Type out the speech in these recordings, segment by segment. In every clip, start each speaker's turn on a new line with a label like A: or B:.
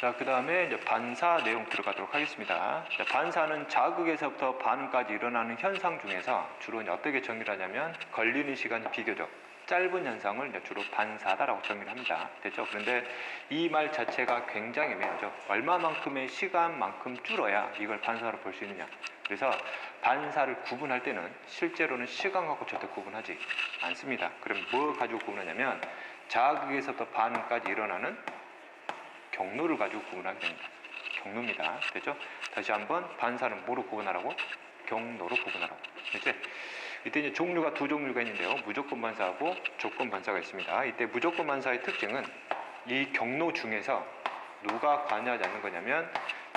A: 자, 그 다음에 이제 반사 내용 들어가도록 하겠습니다. 자, 반사는 자극에서부터 반응까지 일어나는 현상 중에서 주로 어떻게 정의를 하냐면 걸리는 시간이 비교적 짧은 현상을 이제 주로 반사다라고 정의를 합니다. 됐죠? 그런데 이 말 자체가 굉장히 애매하죠. 얼마만큼의 시간만큼 줄어야 이걸 반사로 볼 수 있느냐. 그래서 반사를 구분할 때는 실제로는 시간 갖고 절대 구분하지 않습니다. 그럼 뭐 가지고 구분하냐면 자극에서부터 반응까지 일어나는 경로를 가지고 구분하게 됩니다. 경로입니다. 됐죠? 다시 한번 반사는 뭐로 구분하라고? 경로로 구분하라고. 됐지? 이때 이제 종류가 두 종류가 있는데요. 무조건 반사하고 조건 반사가 있습니다. 이때 무조건 반사의 특징은 이 경로 중에서 누가 관여하지 않는 거냐면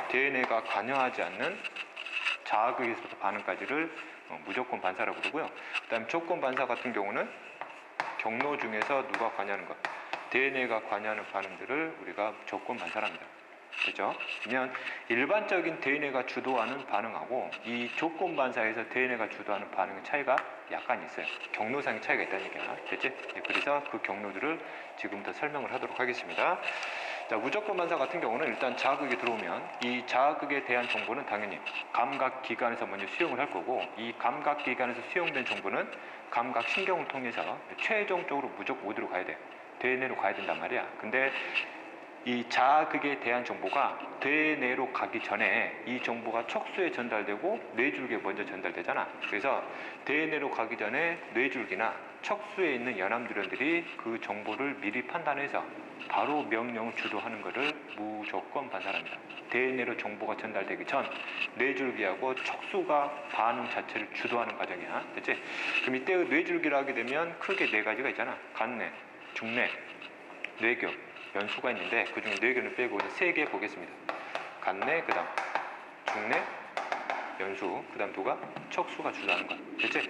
A: DNA가 관여하지 않는 자극에서부터 반응까지를 어, 무조건 반사라고 부르고요. 그다음 조건 반사 같은 경우는 경로 중에서 누가 관여하는 것, DNA가 관여하는 반응들을 우리가 조건 반사랍니다. 그죠? 그러면 일반적인 DNA가 주도하는 반응하고 이 조건 반사에서 DNA가 주도하는 반응의 차이가 약간 있어요. 경로상의 차이가 있다는 얘기야. 됐지? 네, 그래서 그 경로들을 지금부터 설명을 하도록 하겠습니다. 자, 무조건 반사 같은 경우는 일단 자극이 들어오면 이 자극에 대한 정보는 당연히 감각 기관에서 먼저 수용을 할 거고 이 감각 기관에서 수용된 정보는 감각 신경을 통해서 최종적으로 무조건 어디로 가야 돼? DNA로 가야 된단 말이야. 근데 이 자극에 대한 정보가 뇌내로 가기 전에 이 정보가 척수에 전달되고 뇌줄기에 먼저 전달되잖아. 그래서 뇌내로 가기 전에 뇌줄기나 척수에 있는 연암들연들이 그 정보를 미리 판단해서 바로 명령을 주도하는 것을 무조건 반사합니다. 뇌내로 정보가 전달되기 전 뇌줄기하고 척수가 반응 자체를 주도하는 과정이야. 됐지? 그럼 이때 뇌줄기를 하게 되면 크게 네 가지가 있잖아. 간내, 중내, 뇌교, 연수가 있는데 그 중에 뇌교를 빼고 세 개 보겠습니다. 간내, 그다음 중내, 연수, 그 다음 누가 척수가 주도하는 거. 됐지?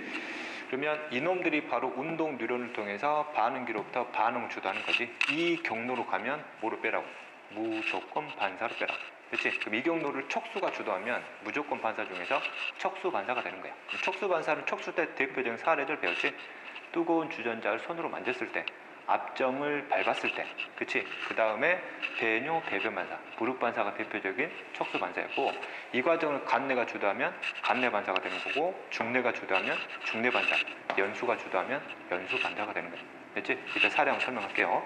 A: 그러면 이놈들이 바로 운동 뉴런을 통해서 반응기로부터 반응 주도하는 거지. 이 경로로 가면 뭐로 빼라고? 무조건 반사로 빼라고. 그렇지? 그럼 이 경로를 척수가 주도하면 무조건 반사 중에서 척수 반사가 되는 거야. 척수 반사는 척수 때 대표적인 사례들 배웠지? 뜨거운 주전자를 손으로 만졌을 때, 앞점을 밟았을 때, 그치? 그 다음에 배뇨, 배변 반사, 무릎 반사가 대표적인 척수 반사였고, 이 과정을 간내가 주도하면 간내 반사가 되는 거고, 중내가 주도하면 중내 반사, 연수가 주도하면 연수 반사가 되는 거예요. 됐지? 이제 사례 한번 설명할게요.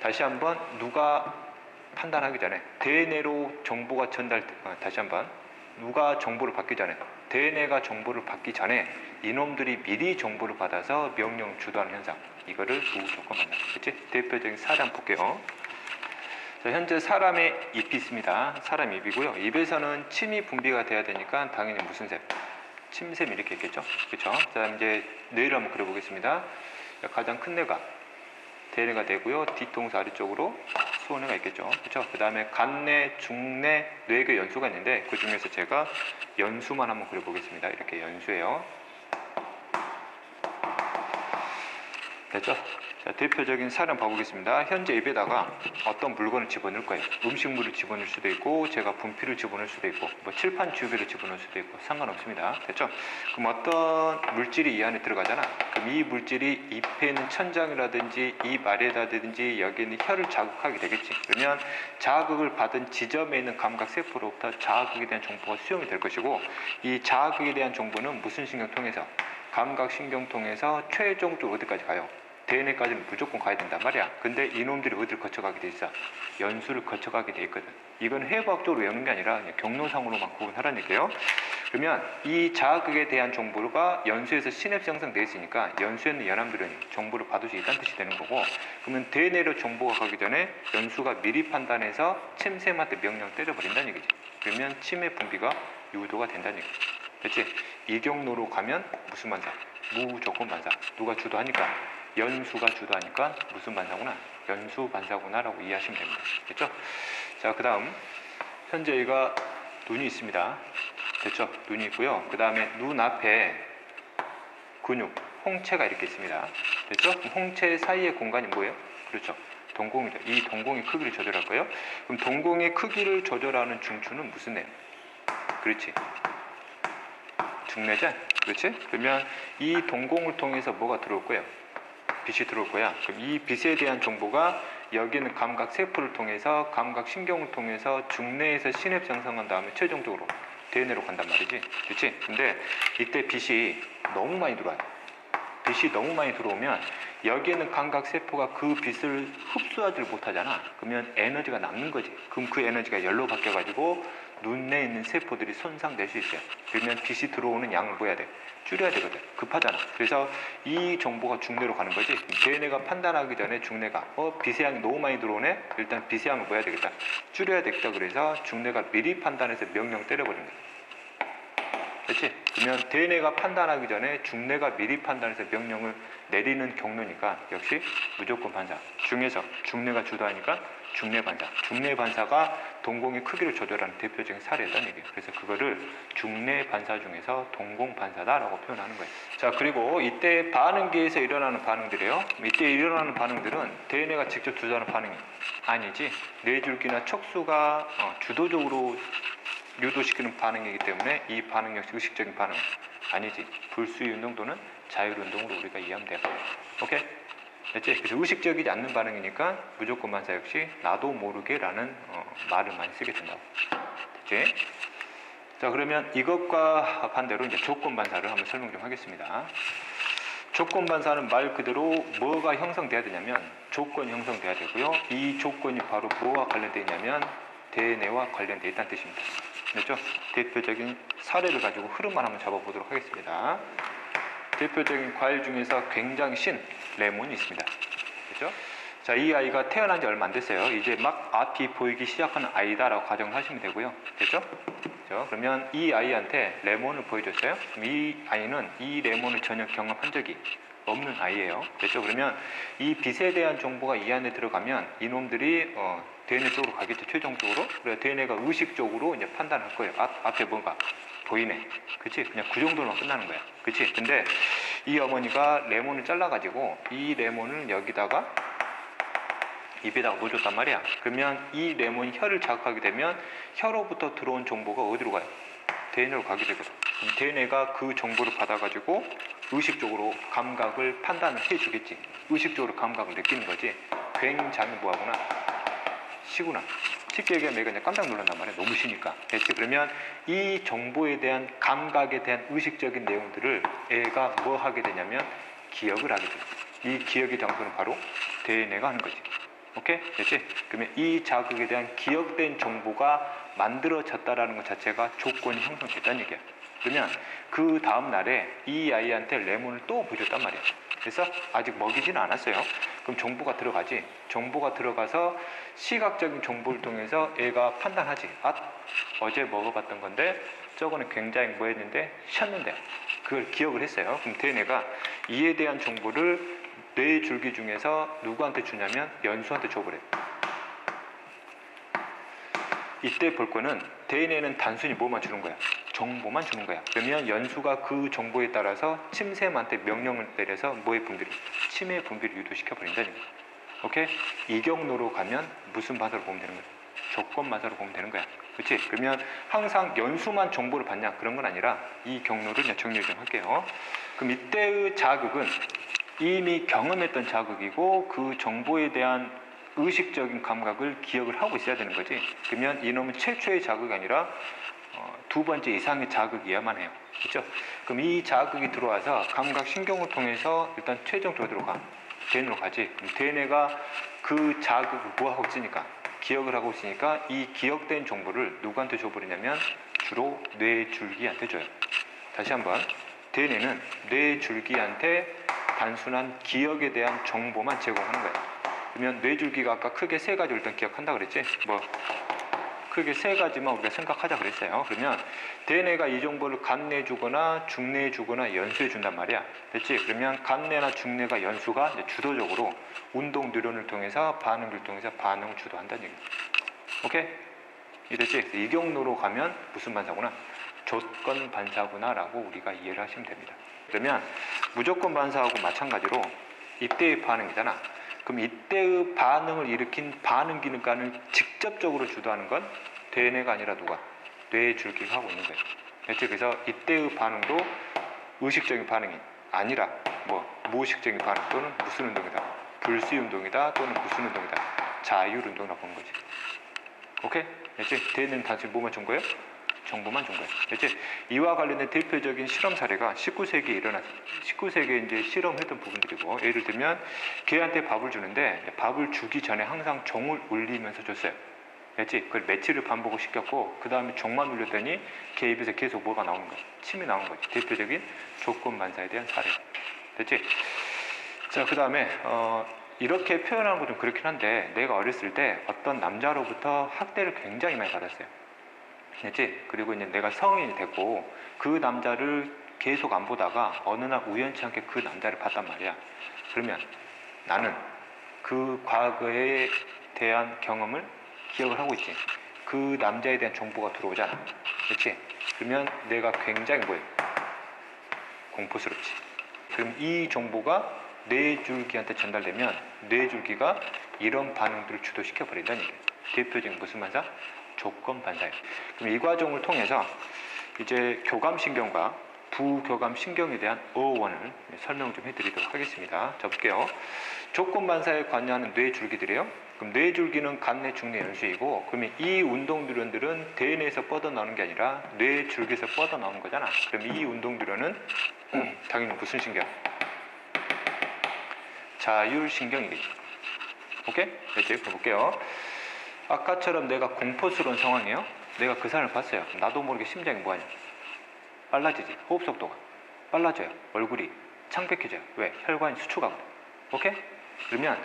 A: 다시 한번 누가 판단하기 전에 대내로 정보가 전달, 어, 다시 한번 누가 정보를 받기 전에 대내가 정보를 받기 전에 이놈들이 미리 정보를 받아서 명령 주도하는 현상. 이거를 무조건 만나 그치? 대표적인 한번 볼게요. 자, 현재 사람의 잎이 있습니다. 사람 잎이고요. 입에서는 침이 분비가 돼야 되니까 당연히 무슨 샘? 침샘 이렇게 있겠죠? 그쵸? 자 이제 뇌를 한번 그려보겠습니다. 자, 가장 큰 뇌가 대뇌가 되고요 뒤통수 아래쪽으로 수원회가 있겠죠. 그렇죠? 그 다음에 간내, 중내, 뇌의 연수가 있는데 그 중에서 제가 연수만 한번 그려보겠습니다. 이렇게 연수예요. 됐죠? 자, 대표적인 사례 봐보겠습니다. 현재 입에다가 어떤 물건을 집어넣을 거예요. 음식물을 집어넣을 수도 있고, 제가 분필을 집어넣을 수도 있고, 뭐 칠판 지우개를 집어넣을 수도 있고, 상관없습니다. 됐죠? 그럼 어떤 물질이 이 안에 들어가잖아. 그럼 이 물질이 잎에 있는 천장이라든지 입 아래다든지 여기 있는 혀를 자극하게 되겠지. 그러면 자극을 받은 지점에 있는 감각 세포로부터 자극에 대한 정보가 수용이 될 것이고, 이 자극에 대한 정보는 무슨 신경 통해서? 감각 신경 통해서 최종적으로 어디까지 가요? DNA까지는 무조건 가야 된단 말이야. 근데 이놈들이 어디를 거쳐가게 돼 있어? 연수를 거쳐가게 돼 있거든. 이건 해부학적으로 외우는 게 아니라 경로상으로만 구분하라는 얘기예요. 그러면 이 자극에 대한 정보가 연수에서 시냅스 형성돼 있으니까 연수에 있는 연암들은 정보를 받을 수 있다는 뜻이 되는 거고 그러면 DNA로 정보가 가기 전에 연수가 미리 판단해서 침샘한테 명령을 때려버린다는 얘기지. 그러면 침의 분비가 유도가 된다는 얘기지. 됐지? 이 경로로 가면 무슨 반사? 무조건 반사. 누가 주도하니까? 연수가 주도하니까 무슨 반사구나? 연수 반사구나라고 이해하시면 됩니다. 됐죠? 자, 그 다음. 현재 얘가 눈이 있습니다. 됐죠? 눈이 있고요. 그 다음에 눈 앞에 근육, 홍채가 이렇게 있습니다. 됐죠? 홍채 사이의 공간이 뭐예요? 그렇죠. 동공이죠. 이 동공의 크기를 조절할 거예요. 그럼 동공의 크기를 조절하는 중추는 무슨 애? 그렇지. 중내자. 그렇지? 그러면 이 동공을 통해서 뭐가 들어올 거예요? 빛이 들어올 거야. 그럼 이 빛에 대한 정보가 여기는 감각 세포를 통해서 감각 신경을 통해서 중뇌에서 신엽 형성한 다음에 최종적으로 대뇌로 간단 말이지. 그렇지? 근데 이때 빛이 너무 많이 들어와요. 빛이 너무 많이 들어오면 여기에 는 감각 세포가 그 빛을 흡수하지 못하잖아. 그러면 에너지가 남는 거지. 그럼 그 에너지가 열로 바뀌어 가지고 눈에 있는 세포들이 손상될 수 있어요. 그러면 빛이 들어오는 양을 뭐 해야 돼? 줄여야 되거든. 급하잖아. 그래서 이 정보가 중뇌로 가는 거지. 대뇌가 판단하기 전에 중뇌가 어 빛의 양이 너무 많이 들어오네. 일단 빛의 양을 뭐 해야 되겠다. 줄여야 되겠다. 그래서 중뇌가 미리 판단해서 명령 때려버리는 거야. 그렇지? 그러면 대뇌가 판단하기 전에 중뇌가 미리 판단해서 명령을 내리는 경로니까 역시 무조건 반사. 중에서 중뇌가 주도하니까 중뇌 반사. 중뇌 반사가 동공의 크기를 조절하는 대표적인 사례라는 얘기예요. 그래서 그거를 중뇌 반사 중에서 동공 반사다라고 표현하는 거예요. 자, 그리고 이때 반응계에서 일어나는 반응들이에요. 이때 일어나는 반응들은 대뇌가 직접 주도하는 반응이 아니지. 뇌줄기나 척수가 어, 주도적으로 유도시키는 반응이기 때문에 이 반응 역시 의식적인 반응 아니지 불수의 운동 또는 자율 운동으로 우리가 이해하면 돼요. 오케이? 됐지? 그래서 의식적이지 않는 반응이니까 무조건 반사 역시 나도 모르게 라는 어, 말을 많이 쓰게 된다고. 됐지? 자 그러면 이것과 반대로 이제 조건 반사를 한번 설명 좀 하겠습니다. 조건 반사는 말 그대로 뭐가 형성돼야 되냐면 조건이 형성돼야 되고요. 이 조건이 바로 뭐와 관련돼 있냐면 대뇌와 관련돼 있다는 뜻입니다. 됐죠? 대표적인 사례를 가지고 흐름만 한번 잡아보도록 하겠습니다. 대표적인 과일 중에서 굉장히 신 레몬이 있습니다. 그렇죠? 자, 이 아이가 태어난 지 얼마 안 됐어요. 이제 막 앞이 보이기 시작하는 아이다라고 가정을 하시면 되고요. 됐죠? 그렇죠? 그러면 이 아이한테 레몬을 보여줬어요. 이 아이는 이 레몬을 전혀 경험한 적이 없는 아이예요. 됐죠? 그러면 이 빛에 대한 정보가 이 안에 들어가면 이놈들이 어, 대뇌 쪽으로 가겠죠. 최종적으로. 그래 대뇌가 의식적으로 이제 판단할 거예요. 앞, 앞에 뭔가 보이네. 그치? 그냥 그 정도로 끝나는 거야. 그치? 근데 이 어머니가 레몬을 잘라가지고 이 레몬을 여기다가 입에다가 넣어줬단 말이야. 그러면 이 레몬이 혀를 자극하게 되면 혀로부터 들어온 정보가 어디로 가요? 대뇌로 가게 되거든. 대뇌가 그 정보를 받아가지고 의식적으로 감각을 판단을 해주겠지. 의식적으로 감각을 느끼는 거지. 굉장히 뭐하구나. 시구나. 쉽게 얘기하면 내가 그냥 깜짝 놀란단 말이야. 너무 쉬니까. 됐지? 그러면 이 정보에 대한 감각에 대한 의식적인 내용들을 애가 뭐 하게 되냐면 기억을 하게 돼. 이 기억의 장소는 바로 대뇌가 하는 거지. 오케이? 됐지? 그러면 이 자극에 대한 기억된 정보가 만들어졌다라는 것 자체가 조건이 형성됐다는 얘기야. 그러면 그 다음 날에 이 아이한테 레몬을 또 보여줬단 말이야. 그래서 아직 먹이지는 않았어요. 그럼 정보가 들어가지. 정보가 들어가서 시각적인 정보를 통해서 애가 판단하지. 아, 어제 먹어봤던 건데 저거는 굉장히 뭐 했는데 쉬었는데 그걸 기억을 했어요. 그럼 대뇌가 이에 대한 정보를 뇌 줄기 중에서 누구한테 주냐면 연수한테 줘버려. 이때 볼 거는 대뇌는 단순히 뭐만 주는 거야. 정보만 주는 거야. 그러면 연수가 그 정보에 따라서 침샘한테 명령을 내려서 뭐의 분비를 침의 분비를 유도시켜 버린다는 거야. 오케이? 이 경로로 가면 무슨 반사로 보면 되는 거야? 조건 반사로 보면 되는 거야. 그렇지? 그러면 항상 연수만 정보를 받냐 그런 건 아니라 이 경로를 그냥 정리 좀 할게요. 그럼 이때의 자극은 이미 경험했던 자극이고 그 정보에 대한 의식적인 감각을 기억을 하고 있어야 되는 거지. 그러면 이놈은 최초의 자극이 아니라 어, 두 번째 이상의 자극이어야만 해요. 그렇죠? 그럼 이 자극이 들어와서 감각 신경을 통해서 일단 최종적으로 들어가. 대뇌로 가지. 대뇌가 그 자극을 뭐 하고 있으니까 기억을 하고 있으니까 이 기억된 정보를 누구한테 줘버리냐면 주로 뇌줄기한테 줘요. 다시 한번 대뇌는 뇌줄기한테 단순한 기억에 대한 정보만 제공하는 거예요. 그러면 뇌줄기가 아까 크게 세 가지 일단 기억한다 그랬지? 뭐 크게 세 가지만 우리가 생각하자 그랬어요. 그러면 대뇌가 이 정보를 간내 주거나 중뇌 주거나 연수해 준단 말이야. 됐지? 그러면 간내나 중뇌가 연수가 주도적으로 운동 뉴런을 통해서 반응을 통해서 반응을 주도한다는 얘기야. 오케이? 이됐지? 이 경로로 가면 무슨 반사구나? 조건 반사구나라고 우리가 이해를 하시면 됩니다. 그러면 무조건 반사하고 마찬가지로 이때의 반응이잖아. 그럼 이때의 반응을 일으킨 반응 기능가를 직접적으로 주도하는 건 대뇌가 아니라 누가? 뇌 줄기가 하고 있는 거예요. 됐지? 그래서 이때의 반응도 의식적인 반응이 아니라 뭐 무의식적인 반응 또는 무슨 운동이다. 불수위 운동이다 또는 무슨 운동이다. 자율 운동이라고 보는 거지. 오케이? 됐지? 대는 다시 뭐만 준 거예요? 정보만 준 거예요. 됐지? 이와 관련된 대표적인 실험 사례가 19세기에 일어났 19세기에 이제 실험했던 부분들이고 예를 들면 개한테 밥을 주는데 밥을 주기 전에 항상 종을 울리면서 줬어요. 됐지? 그걸 며칠을 반복을 시켰고 그 다음에 종만 울렸더니 개 입에서 계속 뭐가 나오는 거야? 침이 나오는 거지. 대표적인 조건 반사에 대한 사례. 됐지? 자, 그 다음에 어, 이렇게 표현하는 거 좀 그렇긴 한데 내가 어렸을 때 어떤 남자로부터 학대를 굉장히 많이 받았어요. 됐지? 그리고 이제 내가 성인이 됐고 그 남자를 계속 안 보다가 어느 날 우연치 않게 그 남자를 봤단 말이야. 그러면 나는 그 과거에 대한 경험을 기억을 하고 있지. 그 남자에 대한 정보가 들어오잖아. 그렇지? 그러면 내가 굉장히 뭐예요? 공포스럽지. 그럼 이 정보가 뇌줄기한테 전달되면 뇌줄기가 이런 반응들을 주도시켜 버린다는 얘기예요. 대표적인 무슨 반사? 조건 반사예요. 그럼 이 과정을 통해서 이제 교감신경과 부교감신경에 대한 어원을 설명 좀 해드리도록 하겠습니다. 자 볼게요. 조건 반사에 관여하는 뇌줄기들이에요. 그럼 뇌줄기는 간내 중내 연수이고 그러면 이 운동들은 대뇌에서 뻗어나오는 게 아니라 뇌줄기에서 뻗어나오는 거잖아. 그럼 이 운동들은 당연히 무슨 신경? 자율신경이겠지. 오케이? 그럼 볼게요. 아까처럼 내가 공포스러운 상황이에요. 내가 그 사람을 봤어요. 나도 모르게 심장이 뭐하냐? 빨라지지. 호흡 속도가 빨라져요. 얼굴이 창백해져요. 왜? 혈관이 수축하거든. 오케이? 그러면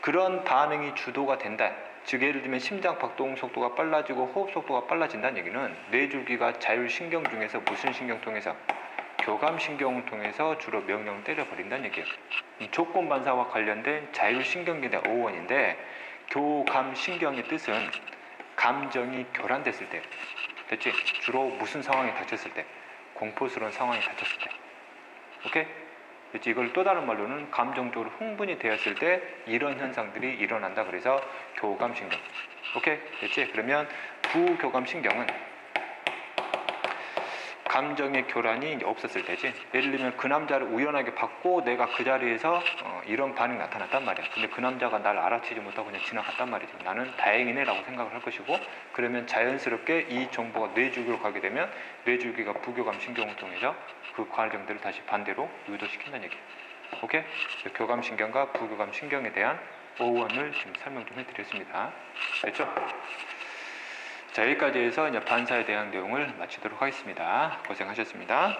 A: 그런 반응이 주도가 된다. 즉 예를 들면 심장 박동 속도가 빨라지고 호흡 속도가 빨라진다는 얘기는 뇌줄기가 자율신경 중에서 무슨 신경 통해서 교감신경을 통해서 주로 명령을 때려버린다는 얘기예요. 이 조건 반사와 관련된 자율신경계 대 어원인데 교감신경의 뜻은 감정이 교란됐을 때 됐지? 주로 무슨 상황이 닥쳤을 때 공포스러운 상황이 닥쳤을 때 오케이? 그렇지? 이걸 또 다른 말로는 감정적으로 흥분이 되었을 때 이런 현상들이 일어난다 그래서 교감신경 오케이? 됐지? 그러면 부교감신경은 감정의 교란이 없었을 때지. 예를 들면 그 남자를 우연하게 봤고 내가 그 자리에서 어, 이런 반응이 나타났단 말이야. 근데 그 남자가 날 알아채지 못하고 그냥 지나갔단 말이지. 나는 다행이네라고 생각을 할 것이고 그러면 자연스럽게 이 정보가 뇌줄기로 가게 되면 뇌줄기가 부교감 신경을 통해서 그 과정들을 다시 반대로 유도시킨다는 얘기야. 오케이? 교감 신경과 부교감 신경에 대한 어원을 지금 설명 좀 해드렸습니다. 됐죠? 자, 여기까지 해서 이제 반사에 대한 내용을 마치도록 하겠습니다. 고생하셨습니다.